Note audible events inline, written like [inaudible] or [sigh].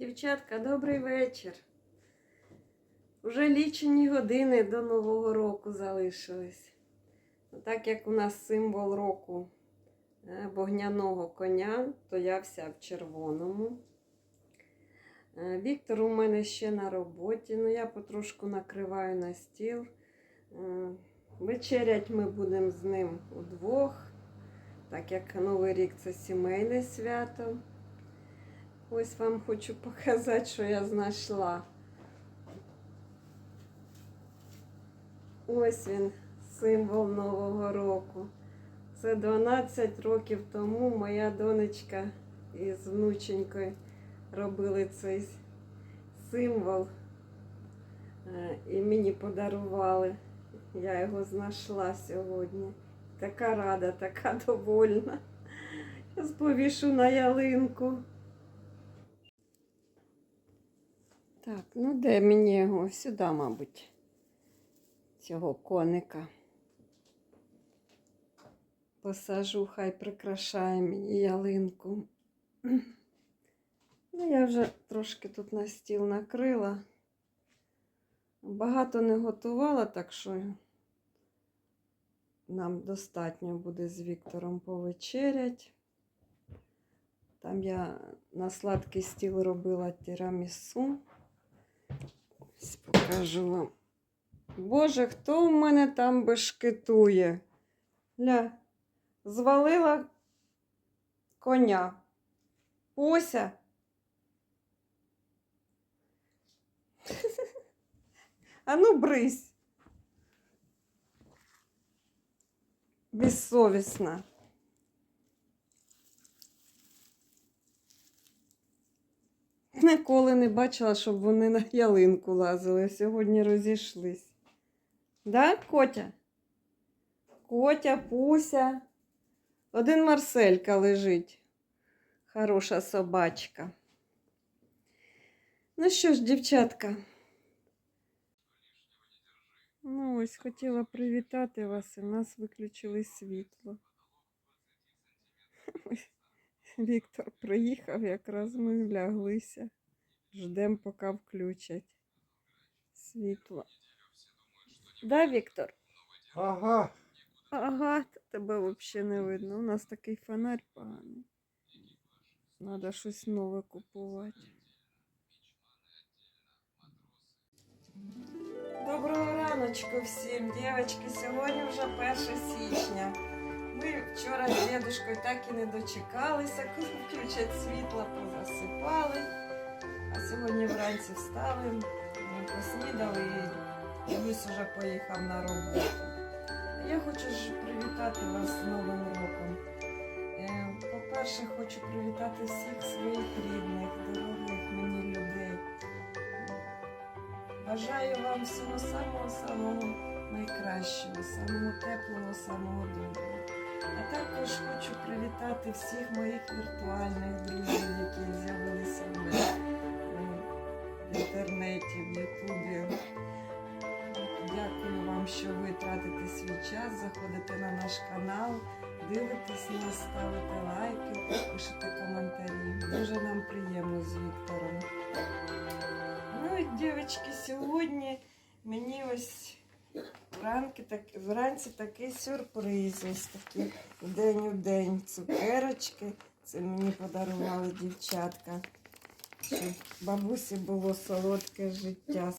Дівчатка, добрий вечір. Уже лічені години до Нового року залишились. Ну, Так як у нас символ року е, вогняного коня, то я вся в червоному. Е, Віктор у мене ще на роботі, ну я потрошку накриваю на стіл. Е, Вечерять ми будемо з ним удвох, так як Новий рік це сімейне свято. Ось вам хочу показати, що я знайшла. Ось він, символ Нового року. Це 12 років тому моя донечка із внученькою робили цей символ Е, і мені подарували. Я його знайшла сьогодні. Така рада, така довольна. Я повішу на ялинку. Так, ну де мені його? Сюди, мабуть, цього коника. Посажу, хай прикрашає мені ялинку. [clears throat] Ну, я вже трошки тут на стіл накрила. Багато не готувала, так що нам достатньо буде з Віктором повечерять. Там я на сладкий стіл робила тірамісу. Покажу вам. Боже, хто в мене там бешкетує? Ля, звалила коня. Ося. [laughs] А ну брись. Безсовісна. Ніколи не бачила, щоб вони на ялинку лазили. Сьогодні розійшлись. Да, Котя? Котя, Пуся. Один Марселька лежить. Хороша собачка. Ну що ж, дівчатка. Ну, ось хотіла привітати вас, і в нас виключили світло. Віктор приїхав, якраз ми вляглися. Ждемо, поки включать світло. Да, Віктор? Ага. Ага, тебе взагалі не видно. У нас такий фонарь поганий. Треба щось нове купувати. Доброго раночку всім, дівчатки. Сьогодні вже 1 січня. Ми вчора з дідушкою так і не дочекалися, коли включать світло, позасипали. Сьогодні вранці встали, ми поснідали і Люсь вже поїхав на роботу. Я хочу ж привітати вас з Новим роком. Е, По-перше, хочу привітати всіх своїх рідних, дорогих мені людей. Бажаю вам всього самого-самого найкращого, самого теплого, самого доброго. А також хочу привітати всіх моїх віртуальних друзів, які з'явилися в мене в інтернеті, в Ютубі. Дякую вам, що ви тратите свій час, заходите на наш канал, дивитесь нас, ставите лайки, пишете коментарі. Дуже нам приємно з Віктором. Ну і дівчатки, сьогодні мені ось вранки, так, вранці такий сюрприз. Ось такий день у день цукерочки. Це мені подарували дівчатка. Бабусі було солодке життя.